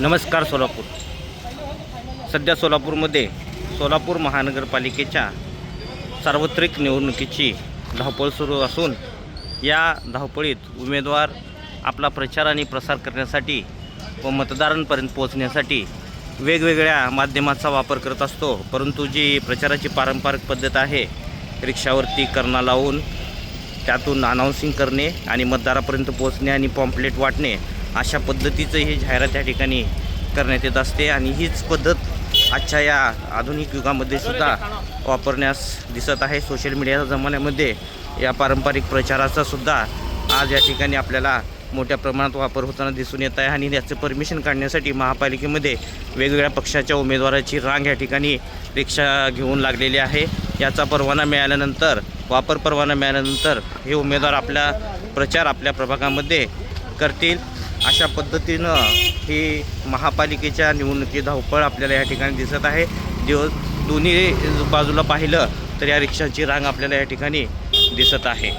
नमस्कार सोलापूर. सध्या सोलापूरमध्ये सोलापूर महानगरपालिकेच्या सार्वत्रिक निवडणुकीची धावपळ सुरू असून या धावपळीत उमेदवार आपला प्रचार आणि प्रसार करण्यासाठी व मतदारांपर्यंत पोहोचण्यासाठी वेगवेगळ्या माध्यमाचा वापर करत असतो. परंतु जी प्रचाराची पारंपरिक पद्धत आहे रिक्षावरती करणा लावून त्यातून अनाऊन्सिंग करणे आणि मतदारापर्यंत पोहोचणे आणि पॉम्पलेट वाटणे अशा पद्धतीचं ही जाहिरात या ठिकाणी करण्यात येत असते आणि हीच पद्धत आजच्या या आधुनिक युगामध्ये सुद्धा वापरण्यास दिसत आहे. सोशल मीडियाच्या जमान्यामध्ये या पारंपरिक प्रचाराचा सुद्धा आज या ठिकाणी आपल्याला मोठ्या प्रमाणात वापर होताना दिसून येत आहे आणि याचं परमिशन काढण्यासाठी महापालिकेमध्ये वेगवेगळ्या पक्षाच्या उमेदवाराची रांग या ठिकाणी रिक्षा घेऊन लागलेली आहे. याचा परवाना मिळाल्यानंतर वापर परवाना मिळाल्यानंतर हे उमेदवार आपला प्रचार आपल्या प्रभागामध्ये करतील. अशा पद्धतीनं ही महापालिकेच्या निवडणुकी धावपळ आपल्याला या ठिकाणी दिसत आहे. दिवस दोन्ही बाजूला पाहिलं तर या रिक्षाची रांग आपल्याला या ठिकाणी दिसत आहे.